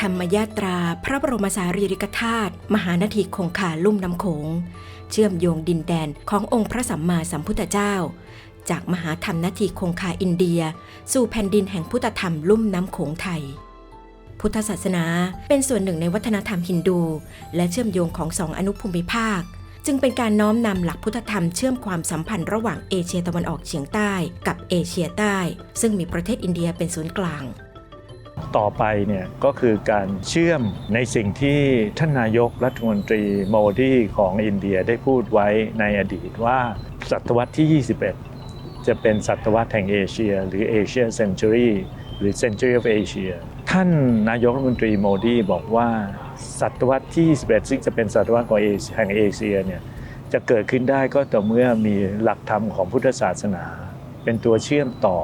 ธรรมยาตราพระบรมสารีริกธาตุมหานาทีคงคาลุ่มน้ำโขง เชื่อมโยงดินแดนขององค์พระสัมมาสัมพุทธเจ้า จากมหาธรรมนาทีคงคาอินเดีย สู่แผ่นดินแห่งพุทธธรรมลุ่มน้ำโขงไทย พุทธศาสนาเป็นส่วนหนึ่งในวัฒนธรรมฮินดู และเชื่อมโยงของสองอนุภูมิภาค จึงเป็นการน้อมนำหลักพุทธธรรมเชื่อมความสัมพันธ์ระหว่างเอเชียตะวันออกเฉียงใต้ กับเอเชียใต้ ซึ่งมีประเทศอินเดียเป็นศูนย์กลาง ต่อไปเนี่ยก็คือการเชื่อมในสิ่งที่ท่านนายกรัฐมนตรีโมดีของอินเดียได้พูดไว้ในอดีตว่าศตวรรษที่ 21 จะเป็นศตวรรษแห่งเอเชีย หรือเอเชียเซนจูรีหรือ Century of Asia ท่านนายกรัฐมนตรีโมดีบอกว่าศตวรรษที่ 21 ซึ่งจะเป็นศตวรรษของเอแห่งเอเชียเนี่ยจะเกิดขึ้นได้ก็ต่อเมื่อมีหลักธรรมของพุทธศาสนา เป็นตัวเชื่อมต่อ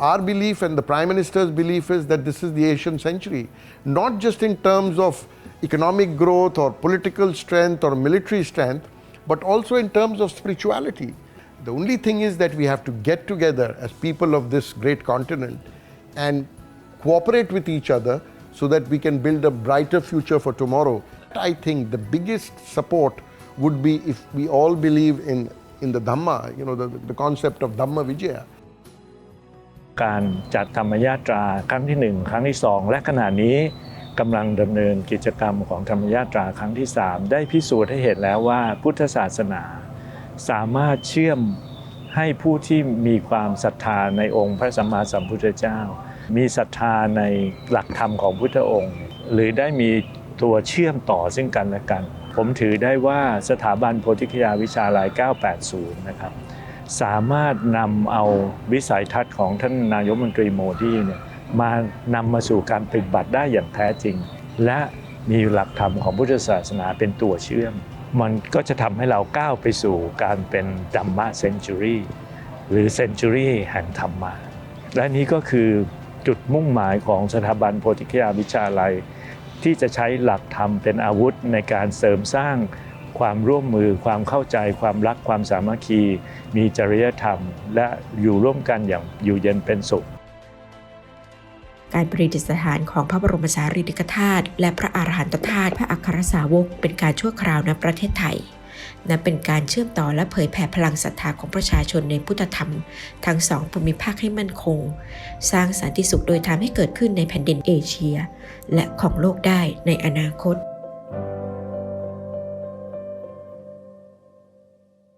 Our belief and the Prime Minister's belief is that this is the Asian century, not just in terms of economic growth or political strength or military strength, but also in terms of spirituality. The only thing is that we have to get together as people of this great continent and cooperate with each other so that we can build a brighter future for tomorrow. I think the biggest support would be if we all believe in, in the Dhamma, you know, the, the concept of Dhamma Vijaya. การจัดธรรมยาตราครั้งที่ 1 ครั้งที่ 2 และขณะนี้กำลังดำเนินกิจกรรมของธรรมยาตราครั้งที่ 3 ได้พิสูจน์ให้เห็นแล้วว่าพุทธศาสนา สามารถเชื่อมให้ผู้ที่มีความศรัทธาในองค์พระสัมมาสัมพุทธเจ้า มีศรัทธาในหลักธรรมของพุทธองค์ หรือได้มีตัวเชื่อมต่อซึ่งกันและกัน ผมถือได้ว่าสถาบันโพธิคยาวิชาลัย980 นะครับ สามารถนำเอาวิสัยทัศน์ของท่านนายกรัฐมนตรีโมดีเนี่ยมานำมาสู่การปฏิบัติได้อย่างแท้จริง และมีหลักธรรมของพุทธศาสนาเป็นตัวเชื่อม มันก็จะทำให้เราก้าวไปสู่การเป็นดัมมะเซนจูรี่หรือเซนจูรี่แห่งธรรมะและนี้ก็คือจุดมุ่งหมายของสถาบันโพธิคยาวิชาลัย ที่จะใช้หลักธรรมเป็นอาวุธในการเสริมสร้าง ความร่วมมือ ความเข้าใจ ความรักความสามัคคี มีจริยธรรม และอยู่ร่วมกันอย่างอยู่เย็นเป็นสุข การประดิษฐานของพระบรมสารีริกธาตุและพระอาหารหันตธาตุพระอัครสาวก เป็นการชั่วคราวในประเทศไทยนับเป็นการเชื่อมต่อและเผยแผ่พลังศรัทธาของประชาชนในพุทธธรรม ทั้งสองภูมิภาคให้มั่นคง สร้างสันติสุขโดยทำให้เกิดขึ้นในแผ่นดินเอเชีย และของโลกได้ในอนาคต